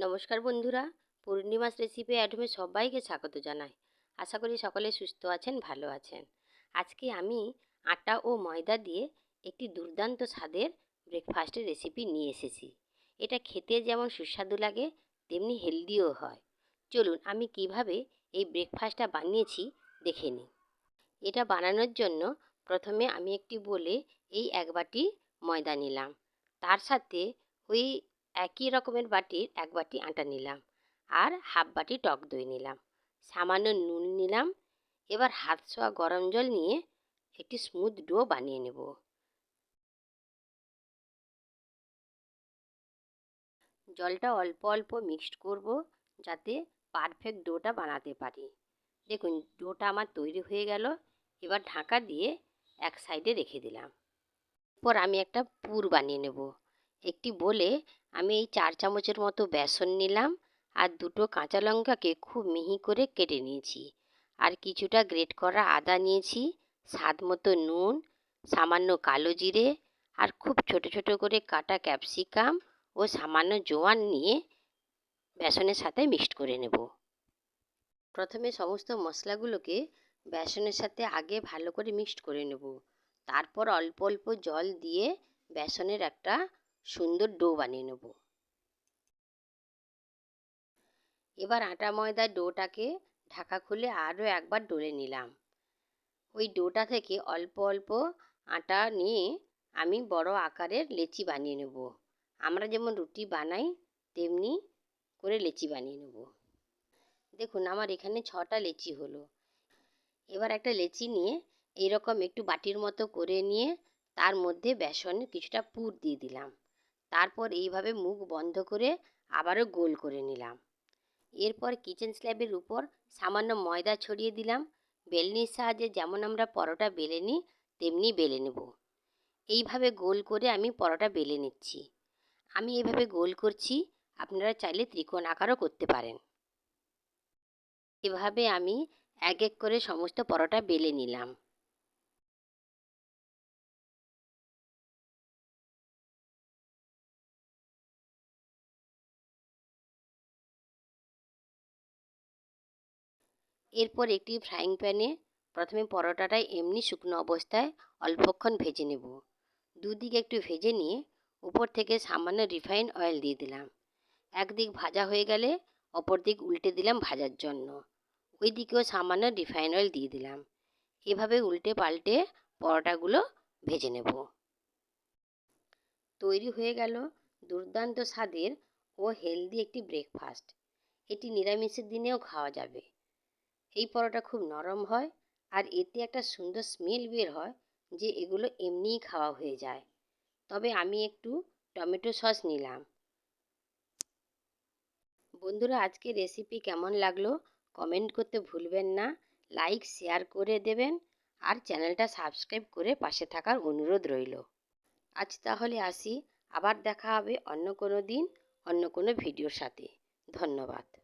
নমস্কার বন্ধুরা, পূর্ণিমাস রেসিপি অ্যাডমে সবাইকে স্বাগত জানাই। আশা করি সকলে সুস্থ আছেন, ভালো আছেন। আজকে আমি আটা ও ময়দা দিয়ে একটি দুর্দান্ত স্বাদের ব্রেকফাস্টের রেসিপি নিয়ে এসেছি। এটা খেতে যেমন সুস্বাদু লাগে, তেমনি হেলদিও হয়। চলুন আমি কীভাবে এই ব্রেকফাস্টটা বানিয়েছি দেখে নিই। এটা বানানোর জন্য প্রথমে আমি একটি বলে এই এক বাটি ময়দা নিলাম। তার সাথে ওই একই রকমের বাটির এক বাটি আটা নিলাম আর হাফ বাটি টক দই নিলাম। সামান্য নুন নিলাম। এবার হাত ছোঁয়া গরম জল নিয়ে একটি স্মুথ ডো বানিয়ে নেব। জলটা অল্প অল্প মিক্সড করব যাতে পারফেক্ট ডোটা বানাতে পারি। দেখুন ডোটা আমার তৈরি হয়ে গেল। এবার ঢাকা দিয়ে এক সাইডে রেখে দিলাম। এরপর আমি একটা পুর বানিয়ে নেব। একটি বলে আমি এই চার চামচের মতো বেসন নিলাম আর দুটো কাঁচা লঙ্কাকে খুব মিহি করে কেটে নিয়েছি। আর কিছুটা গ্রেট করা আদা নিয়েছি, স্বাদ মতো নুন, সামান্য কালো জিরে আর খুব ছোট ছোট করে কাটা ক্যাপসিকাম ও সামান্য জোয়ান নিয়ে বেসনের সাথে মিক্সড করে নেব। প্রথমে সমস্ত মশলাগুলোকে বেসনের সাথে আগে ভালো করে মিক্সড করে নেব। তারপর অল্প অল্প জল দিয়ে বেসনের একটা সুন্দর ডো বানিয়ে নেব। এবার আটা ময়দার ডোটাকে ঢাকা খুলে আরও একবার ডলে নিলাম। ওই ডোটা থেকে অল্প অল্প আটা নিয়ে আমি বড় আকারের লেচি বানিয়ে নেব। আমরা যেমন রুটি বানাই, তেমনি করে লেচি বানিয়ে নেব। দেখুন আমার এখানে ছটা লেচি হলো। এবার একটা লেচি নিয়ে এইরকম একটু বাটির মতো করে নিয়ে তার মধ্যে বেসনের কিছুটা পুর দিয়ে দিলাম। তারপর এইভাবে মুখ বন্ধ করে আবারও গোল করে নিলাম। এরপর কিচেন স্ল্যাবের উপর সামান্য ময়দা ছড়িয়ে দিলাম। বেলনির সাহায্যে যেমন আমরা পরোটা বেলে নিই, তেমনি বেলে নেব। এইভাবে গোল করে আমি পরোটা বেলে নিচ্ছি। আমি এইভাবে গোল করছি, আপনারা চাইলে ত্রিকোণ আকারও করতে পারেন। এভাবে আমি এক এক করে সমস্ত পরোটা বেলে নিলাম। এরপর একটি ফ্রাইং প্যানে প্রথমে পরোটাটা এমনি শুকনো অবস্থায় অল্পক্ষণ ভেজে নেব। দুদিকে একটু ভেজে নিয়ে উপর থেকে সামান্য রিফাইন অয়েল দিয়ে দিলাম। একদিক ভাজা হয়ে গেলে অপর দিক উল্টে দিলাম ভাজার জন্য। ওই দিকেও সামান্য রিফাইন অয়েল দিয়ে দিলাম। এভাবে উল্টে পাল্টে পরোটাগুলো ভেজে নেব। তৈরি হয়ে গেল দুর্দান্ত স্বাদের ও হেলদি একটি ব্রেকফাস্ট এটি নিরামিষের দিনেও খাওয়া যাবে। এই পরোটা খুব নরম হয় আর এতে একটা সুন্দর স্মেল বের হয় যে এগুলো এমনিই খাওয়া হয়ে যায়। তবে আমি একটু টমেটো সস নিলাম। বন্ধুরা আজকে রেসিপি কেমন লাগল কমেন্ট করতে ভুলবেন না। লাইক শেয়ার করে দেবেন আর চ্যানেলটা সাবস্ক্রাইব করে পাশে থাকার অনুরোধ রইল। আজ তাহলে আসি। আবার দেখা হবে অন্য কোনো দিন, অন্য কোনো ভিডিওর সাথে। ধন্যবাদ।